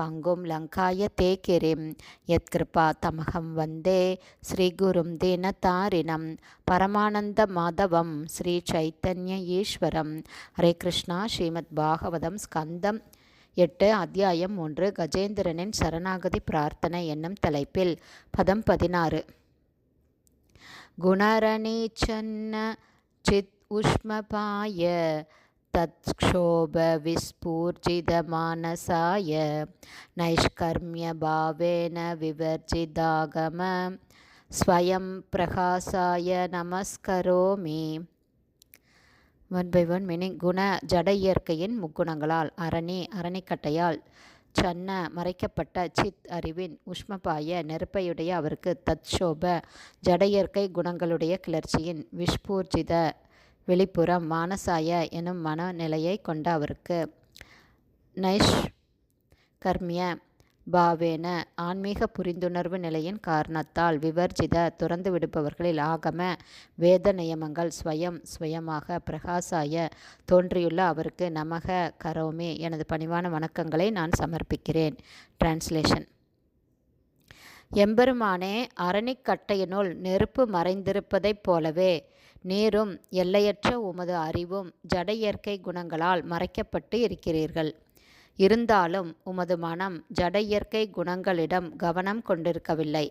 பங்கும் லங்காய தே எத்கிருபா தமகம் வந்தே ஸ்ரீகுரும் தீனதாரிணம் பரமானந்த மாதவம் ஸ்ரீ சைத்தன்ய ஈஸ்வரம். ஹரே கிருஷ்ணா ஸ்ரீமத் பாகவதம் ஸ்கந்தம் எட்டு அத்தியாயம் ஒன்று கஜேந்திரனின் சரணாகதி பிரார்த்தனை என்னும் தலைப்பில் பதம் பதினாறு. குணரணீச்சன்ன சித் உஷ்மபாய तत्क्षोभविस्फूर्जितमानसाय नैष्कर्म्यभावेन विवर्जितागम ஸ்வயம் பிரகாசாய நமஸ்கரோமி ஒன் பை ஒன் மீனிங் குண ஜட இயற்கையின் முக்குணங்களால் அரணி அரணிக்கட்டையால் சன்ன மறைக்கப்பட்ட சித் அறிவின் உஷ்மபாய நெருப்பையுடைய அவருக்கு தத்ஷோப ஜட இயற்கை குணங்களுடைய கிளர்ச்சியின் விஷ்பூர்ஜித வெளிப்புறம் மானசாய எனும் மனநிலையை கொண்ட அவருக்கு. நைஷ் கர்மிய பாவேன ஆன்மீக புரிந்துணர்வு நிலையின் காரணத்தால் விவர்ஜித துறந்து விடுப்பவர்களில் ஆகம வேத நியமங்கள் ஸ்வயம் ஸ்வயமாக பிரகாசாய தோன்றியுள்ள அவருக்கு நமக கரோமே எனது பணிவான வணக்கங்களை நான் சமர்ப்பிக்கிறேன். டிரான்ஸ்லேஷன். எம்பெருமானே அரணிக்கட்டையினுள் நெருப்பு மறைந்திருப்பதைப் போலவே நீரும் எல்லையற்ற உமது அறிவும் ஜட இயற்கை குணங்களால் மறைக்கப்பட்டு இருக்கிறீர்கள். இருந்தாலும் உமது மனம் ஜட இயற்கை குணங்களிடம் கவனம் கொண்டிருக்கவில்லை.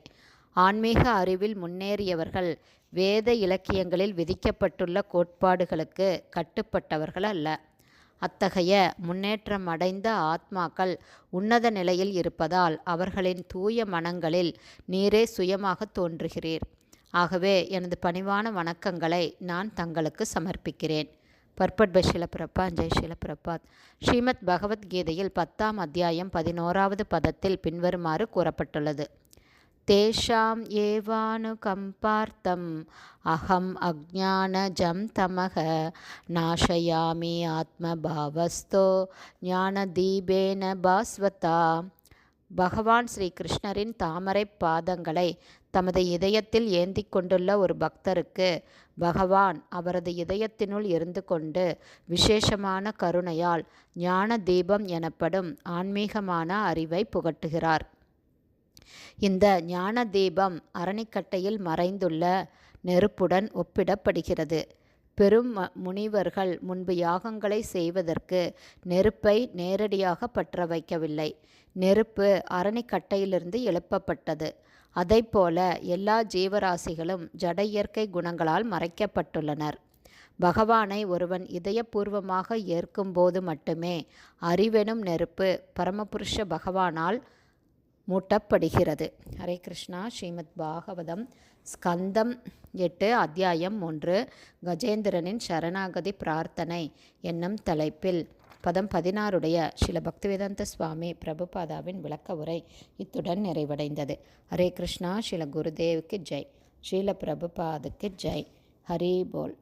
ஆன்மீக அறிவில் முன்னேறியவர்கள் வேத இலக்கியங்களில் விதிக்கப்பட்டுள்ள கோட்பாடுகளுக்கு கட்டுப்பட்டவர்கள் அல்ல. அத்தகைய முன்னேற்றம் அடைந்த ஆத்மாக்கள் உன்னத நிலையில் இருப்பதால் அவர்களின் தூய மனங்களில் நீரே சுயமாக தோன்றுகிறீர். ஆகவே எனது பணிவான வணக்கங்களை நான் தங்களுக்கு சமர்ப்பிக்கிறேன். பர்பட் பஷில பிரபா ஜெய் ஷிலப்பிரபாத் ஸ்ரீமத் பகவத்கீதையில் பத்தாம் அத்தியாயம் பதினோராவது பதத்தில் பின்வருமாறு கூறப்பட்டுள்ளது. தேஷாம் ஏவானு கம்பார்த்தம் அகம் அஜானஜம் தமக நாசயாமி ஆத்மபாவஸ்தோ ஞானதீபேன பாஸ்வதா. பகவான் ஸ்ரீ கிருஷ்ணரின் தாமரை பாதங்களை தமது இதயத்தில் ஏந்தி கொண்டுள்ள ஒரு பக்தருக்கு பகவான் அவரது இதயத்தினுள் இருந்து கொண்டு விசேஷமான கருணையால் ஞான தீபம் எனப்படும் ஆன்மீகமான அறிவை புகட்டுகிறார். இந்த ஞான தீபம் அரணிக்கட்டையில் மறைந்துள்ள நெருப்புடன் ஒப்பிடப்படுகிறது. பெரும் முனிவர்கள் முன்பு யாகங்களை செய்வதற்கு நெருப்பை நேரடியாக பற்ற வைக்கவில்லை. நெருப்பு அரணிக்கட்டையிலிருந்து எழுப்பப்பட்டது. போல எல்லா ஜீவராசிகளும் ஜட இயற்கை குணங்களால் மறைக்கப்பட்டுள்ளனர். பகவானை ஒருவன் இதயபூர்வமாக ஏற்கும்போது மட்டுமே அறிவெனும் நெருப்பு பரமபுருஷ பகவானால் மூட்டப்படுகிறது. ஹரே கிருஷ்ணா. ஸ்ரீமத் பாகவதம் ஸ்கந்தம் எட்டு அத்தியாயம் ஒன்று கஜேந்திரனின் சரணாகதி பிரார்த்தனை என்னும் தலைப்பில் பதம் பதினாறுடைய ஸ்ரீல பக்திவேதாந்த சுவாமி பிரபுபாதாவின் விளக்க உரை இத்துடன் நிறைவடைந்தது. ஹரே கிருஷ்ணா ஸ்ரீல குருதேவுக்கு ஜெய். ஸ்ரீல பிரபுபாதுக்கு ஜெய். ஹரி போல்.